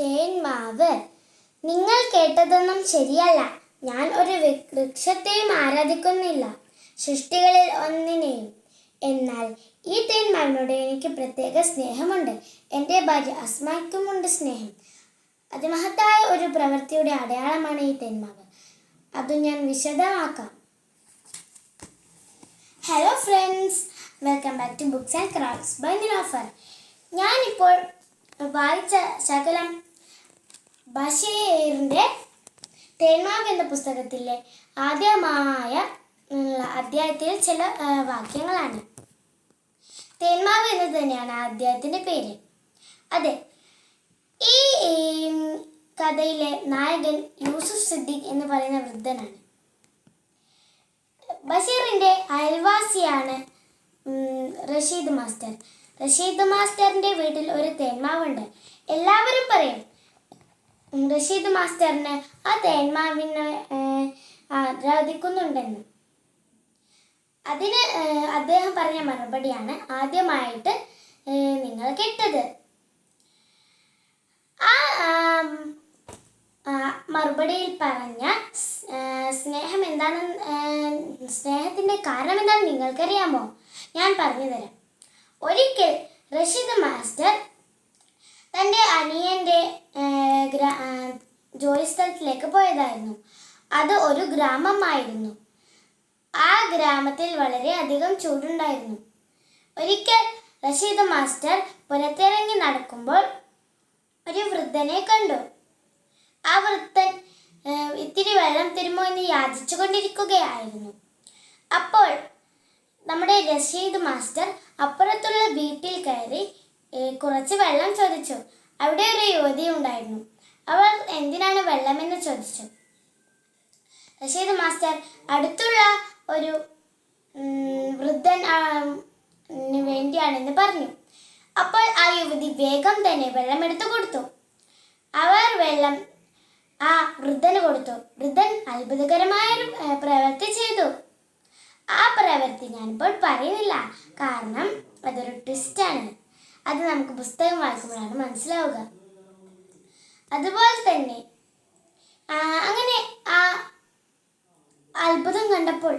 തേന്മാവ് നിങ്ങൾ കേട്ടതൊന്നും ശരിയല്ല. ഞാൻ ഒരു വൃക്ഷത്തെയും ആരാധിക്കുന്നില്ല. സൃഷ്ടികളിൽ ഒന്നിനെയും. എന്നാൽ ഈ തേന്മാവിനോട് എനിക്ക് പ്രത്യേക സ്നേഹമുണ്ട്. എന്റെ ഭാര്യ അസ്മാക്കുമുണ്ട് സ്നേഹം. അതിമഹത്തായ ഒരു പ്രവൃത്തിയുടെ അടയാളമാണ് ഈ തേന്മാവ് അത് ഞാൻ വിശദമാക്കാം. Hello friends welcome back to books and crafts by Nilofar ഞാനിപ്പോൾ വായിച്ച ശകലം ബഷീറിന്റെ തേന്മാവ് എന്ന പുസ്തകത്തിലെ ആദ്യമായ അധ്യായത്തിൽ ചില വാക്യങ്ങളാണ്. തേന്മാവ് എന്ന് തന്നെയാണ് അധ്യായത്തിന്റെ പേര്. അതെ. ഈ കഥയിലെ നായകൻ യൂസുഫ് സിദ്ദീഖ് എന്ന് പറയുന്ന വൃദ്ധനാണ്. ബഷീറിന്റെ അയൽവാസിയാണ് റഷീദ് മാസ്റ്റർ. റഷീദ് മാസ്റ്ററിന്റെ വീട്ടിൽ ഒരു തേന്മാവുണ്ട് എല്ലാവരും പറയും റഷീദ് മാസ്റ്ററിന് ആ തേന്മാവിനെ ആരാധിക്കുന്നുണ്ടെന്ന്. അതിന് അദ്ദേഹം പറഞ്ഞ മറുപടിയാണ് ആദ്യമായിട്ട് നിങ്ങൾ കേട്ടത്. ആ മറുപടിയിൽ പറഞ്ഞ സ്നേഹം എന്താണെന്ന് സ്നേഹത്തിന്റെ കാരണം എന്താണെന്ന് നിങ്ങൾക്കറിയാമോ? ഞാൻ പറഞ്ഞു തരാം ഒരിക്കൽ റഷീദ് മാസ്റ്റർ തന്റെ അനിയന്റെ ജോലിസ്ഥലത്തിലേക്ക് പോയതായിരുന്നു. അത് ഒരു ഗ്രാമമായിരുന്നു. ആ ഗ്രാമത്തിൽ വളരെ അധികം ചൂടുണ്ടായിരുന്നു. ഒരിക്കൽ റഷീദ് മാസ്റ്റർ പുറത്തിറങ്ങി നടക്കുമ്പോൾ ഒരു വൃദ്ധനെ കണ്ടു. ആ വൃദ്ധൻ ഇത്തിരി വെള്ളം തരുമോ എന്ന് യാചിച്ചു കൊണ്ടിരിക്കുകയായിരുന്നു. അപ്പോൾ നമ്മുടെ റഷീദ് മാസ്റ്റർ അപ്പുറത്തുള്ള വീട്ടിൽ കയറി കുറച്ച് വെള്ളം ചോദിച്ചു. അവിടെ ഒരു യുവതി ഉണ്ടായിരുന്നു. അവൾ എന്തിനാണ് വെള്ളമെന്ന് ചോദിച്ചു. റഷീദ് മാസ്റ്റർ അടുത്തുള്ള ഒരു വൃദ്ധൻ വേണ്ടിയാണെന്ന് പറഞ്ഞു. അപ്പോൾ ആ യുവതി വേഗം തന്നെ വെള്ളം വെള്ളമെടുത്തു കൊടുത്തു. അവർ വെള്ളം ആ വൃദ്ധന് കൊടുത്തു. വൃദ്ധൻ അത്ഭുതകരമായ ഒരു ഏർ, പ്രവൃത്തി ചെയ്തു. ആ പ്രവൃത്തി ഞാനിപ്പോൾ പറയുന്നില്ല. കാരണം അതൊരു ട്വിസ്റ്റാണ് അത് നമുക്ക് പുസ്തകം വായിക്കുമ്പോഴാണ് മനസ്സിലാവുക. അതുപോലെ തന്നെ അങ്ങനെ ആ അത്ഭുതം കണ്ടപ്പോൾ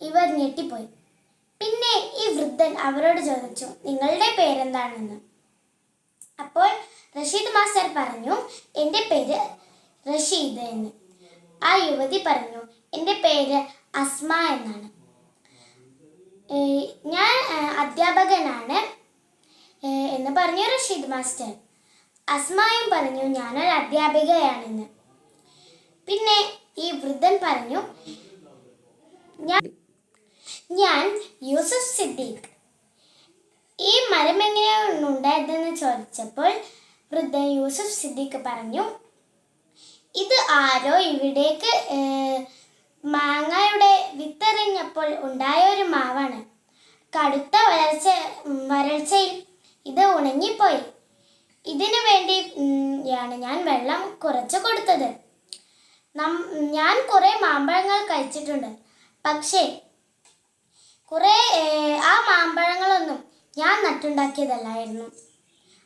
ഇവർ ഞെട്ടിപ്പോയി. പിന്നെ ഈ വൃദ്ധൻ അവരോട് ചോദിച്ചു നിങ്ങളുടെ പേരെന്താണെന്ന്? അപ്പോൾ റഷീദ് മാസ്റ്റർ പറഞ്ഞു എന്റെ പേര് റഷീദ് എന്ന്. ആ യുവതി പറഞ്ഞു എന്റെ പേര് അസ്മ എന്നാണ്. ഞാൻ അധ്യാപകനാണ് എന്ന് പറഞ്ഞു റഷീദ് മാസ്റ്റർ. അസ്മായും പറഞ്ഞു ഞാനൊരു അധ്യാപികയാണെന്ന്. പിന്നെ ഈ വൃദ്ധൻ പറഞ്ഞു ഞാൻ യൂസഫ് യൂസുഫ് സിദ്ദീഖ്. ഈ മരം എങ്ങനെയാണ് ഉണ്ടായതെന്ന് ചോദിച്ചപ്പോൾ വൃദ്ധൻ യൂസഫ് സിദ്ദീഖ് പറഞ്ഞു ഇത് ആരോ ഇവിടേക്ക് മാങ്ങയുടെ വിത്തെറിഞ്ഞപ്പോൾ ഉണ്ടായ ഒരു മാവാണ്. കടുത്ത വരൾച്ച വരൾച്ചയിൽ ഇത് ഉണങ്ങിപ്പോയി. ഇതിനു വേണ്ടി ആണ് ഞാൻ വെള്ളം കുറച്ച് കൊടുത്തത്. ഞാൻ കുറേ മാമ്പഴങ്ങൾ കഴിച്ചിട്ടുണ്ട്. പക്ഷേ കുറേ ആ മാമ്പഴങ്ങളൊന്നും ഞാൻ നട്ടുണ്ടാക്കിയതല്ലായിരുന്നു.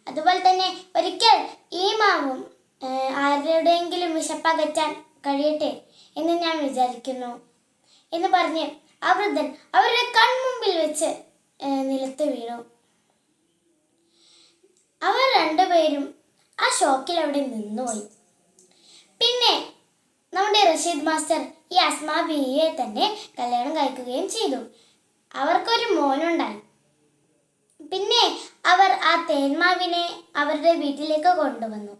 അതുപോലെ തന്നെ ഒരിക്കൽ ഈ മാവും ആരുടെയെങ്കിലും വിശപ്പകറ്റാൻ കഴിയട്ടെ എന്ന് ഞാൻ വിചാരിക്കുന്നു എന്ന് പറഞ്ഞ് ആ വൃദ്ധൻ അവരുടെ കൺമുമ്പിൽ വെച്ച് നിലത്ത് വീണു. അവർ രണ്ടുപേരും ആ ഷോക്കിൽ അവിടെ നിന്നുപോയി. പിന്നെ നമ്മുടെ റഷീദ് മാസ്റ്റർ ഈ അസ്മാ ബിയെ തന്നെ കല്യാണം കഴിക്കുകയും ചെയ്തു. അവർക്കൊരു മോനുണ്ടായി. പിന്നെ അവർ ആ തേന്മാവിനെ അവരുടെ വീട്ടിലേക്ക് കൊണ്ടുവന്നു.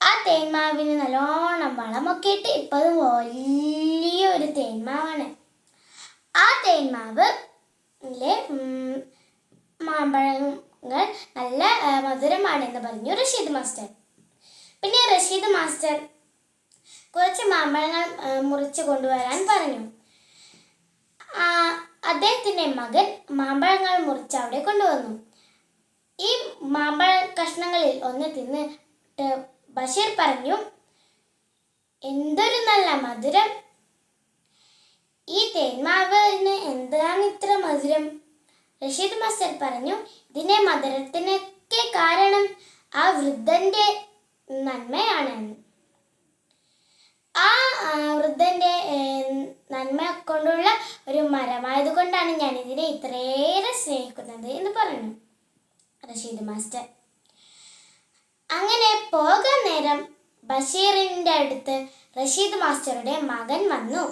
ആ തേന്മാവിന് നല്ലോണം വളമൊക്കെ ഇട്ട് ഇപ്പം വലിയൊരു തേന്മാവാണ്. ആ തേന്മാവ് ലെ മാമ്പഴങ്ങൾ നല്ല മധുരമാണ് എന്ന് പറഞ്ഞു റഷീദ് മാസ്റ്റർ. പിന്നെ റഷീദ് മാസ്റ്റർ കുറച്ച് മാമ്പഴങ്ങൾ മുറിച്ച് കൊണ്ടുവരാൻ പറഞ്ഞു. അദ്ദേഹത്തിന്റെ മകൻ മാമ്പഴങ്ങൾ മുറിച്ച് അവിടെ കൊണ്ടുവന്നു. ഈ മാമ്പഴ കഷ്ണങ്ങളിൽ ഒന്ന് തിന്ന് ബഷീർ പറഞ്ഞു എന്തൊരു നല്ല മധുരം. ഈ തേന്മാവിന് എന്താണ് ഇത്ര മധുരം? റഷീദ് മാസ്റ്റർ പറഞ്ഞു ഇതിനെ മധുരത്തിനൊക്കെ കാരണം ആ വൃദ്ധന്റെ നന്മയാണ്. ആ വൃദ്ധന്റെ നന്മ കൊണ്ടുള്ള ഒരു മരമായത് കൊണ്ടാണ് ഞാൻ ഇതിനെ ഇത്രയേറെ സ്നേഹിക്കുന്നത് എന്ന് പറഞ്ഞു റഷീദ് മാസ്റ്റർ. അങ്ങനെ പോകാൻ നേരം ബഷീറിന്റെ അടുത്ത് റഷീദ് മാസ്റ്ററുടെ മകൻ വന്നു.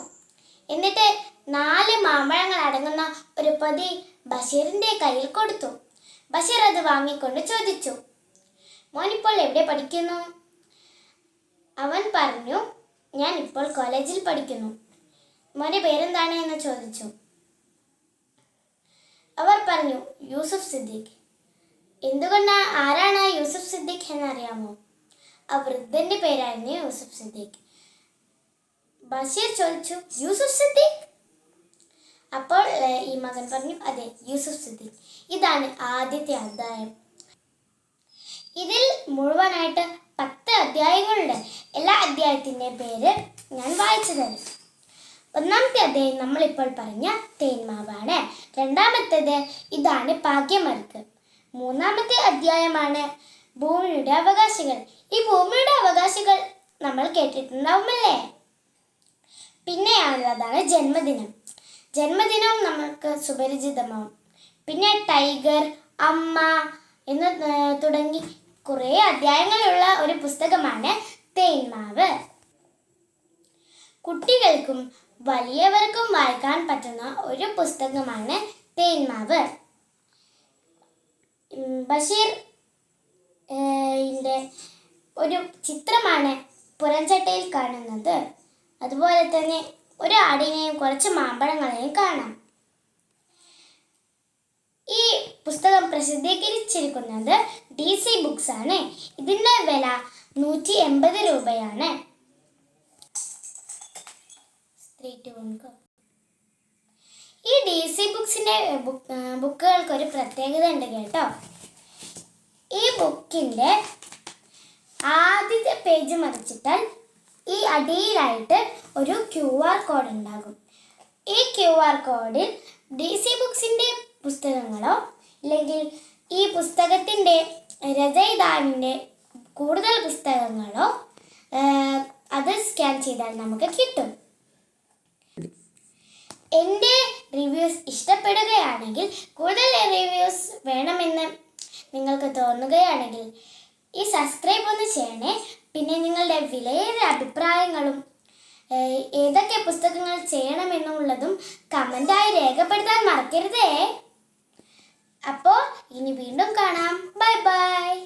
എന്നിട്ട് നാല് മാമ്പഴങ്ങൾ അടങ്ങുന്ന ഒരു പൊതി ബഷീറിന്റെ കയ്യിൽ കൊടുത്തു. ബഷീർ അത് വാങ്ങിക്കൊണ്ട് ചോദിച്ചു. മോനിപ്പോൾ എവിടെ പഠിക്കുന്നു? അവൻ പറഞ്ഞു ഞാൻ ഇപ്പോൾ കോളേജിൽ പഠിക്കുന്നു. മോനെ പേരെന്താണ് എന്ന് ചോദിച്ചു. അവർ പറഞ്ഞു യൂസഫ് സിദ്ദീഖ്. എന്തുകൊണ്ട് ആരാണ് യൂസുഫ് സിദ്ദീഖ് എന്നറിയാമോ? ആ വൃദ്ധന്റെ പേരായിരുന്നു യൂസഫ് സിദ്ദീഖ്. ബഷീർ ചോദിച്ചു യൂസഫ് സിദ്ദീഖ്? അപ്പോൾ ഈ മകൻ പറഞ്ഞു അതെ യൂസുഫ് സിദ്ദീഖ് ഇതാണ് ആദ്യത്തെ അധ്യായം. ഇതിൽ മുഴുവനായിട്ട് പത്ത് അധ്യായങ്ങളുണ്ട്. എല്ലാ അധ്യായത്തിന്റെ പേര് ഞാൻ വായിച്ചു തരും. ഒന്നാമത്തെ അധ്യായം നമ്മളിപ്പോൾ പറഞ്ഞ തേന്മാവാണ്. രണ്ടാമത്തേത് ഇതാണ് ഭാഗ്യമർക്ക് മൂന്നാമത്തെ അധ്യായമാണ് ഭൂമിയുടെ അവകാശികൾ. ഈ ഭൂമിയുടെ അവകാശികൾ നമ്മൾ കേട്ടിട്ടുണ്ടാവുമല്ലേ? പിന്നെയാണുള്ളതാണ് ജന്മദിനം. ജന്മദിനം നമുക്ക് സുപരിചിതമാവും. പിന്നെ ടൈഗർ അമ്മ എന്ന് തുടങ്ങി കുറേ അധ്യായങ്ങളുള്ള ഒരു പുസ്തകമാണ് തേന്മാവ്. കുട്ടികൾക്കും വലിയവർക്കും വായിക്കാൻ പറ്റുന്ന ഒരു പുസ്തകമാണ് തേന്മാവ്. ബഷീർ ഒരു ചിത്രമാണ് പുറംചട്ടയിൽ കാണുന്നത്. അതുപോലെ തന്നെ ഒരു ആടിനെയും കുറച്ച് മാമ്പഴങ്ങളെയും കാണാം. ഈ പുസ്തകം പ്രസിദ്ധീകരിച്ചിരിക്കുന്നത് ഡി സി ബുക്സ് ആണ്. ഇതിന്റെ വില നൂറ്റി എൺപത് രൂപയാണ്. ഈ ഡി സി ബുക്സിന്റെ ബുക്കുകൾക്ക് ഒരു പ്രത്യേകത ഉണ്ട് കേട്ടോ. ഈ ബുക്കിന്റെ ആദ്യത്തെ പേജ് മറിച്ചിട്ടാൽ ഈ അടിയിലായിട്ട് ഒരു ക്യു ആർ കോഡ് ഉണ്ടാകും. ഈ ക്യു ആർ കോഡിൽ ഡി സി ബുക്സിന്റെ പുസ്തകങ്ങളോ അല്ലെങ്കിൽ ഈ പുസ്തകത്തിന്റെ രചയിതാവിന്റെ കൂടുതൽ പുസ്തകങ്ങളോ അത് സ്കാൻ ചെയ്താൽ നമുക്ക് കിട്ടും. എന്റെ റിവ്യൂസ് ഇഷ്ടപ്പെടുകയാണെങ്കിൽ കൂടുതൽ റിവ്യൂസ് വേണമെന്ന് നിങ്ങൾക്ക് തോന്നുകയാണെങ്കിൽ ഈ സബ്സ്ക്രൈബ് ഒന്ന് ചെയ്യണേ. പിന്നെ നിങ്ങളുടെ വിലയേറിയ അഭിപ്രായങ്ങളും ഏതൊക്കെ പുസ്തകങ്ങൾ ചെയ്യണമെന്നുള്ളതും കമന്റായി രേഖപ്പെടുത്താൻ മറക്കരുതേ. അപ്പോൾ ഇനി വീണ്ടും കാണാം. Bye bye.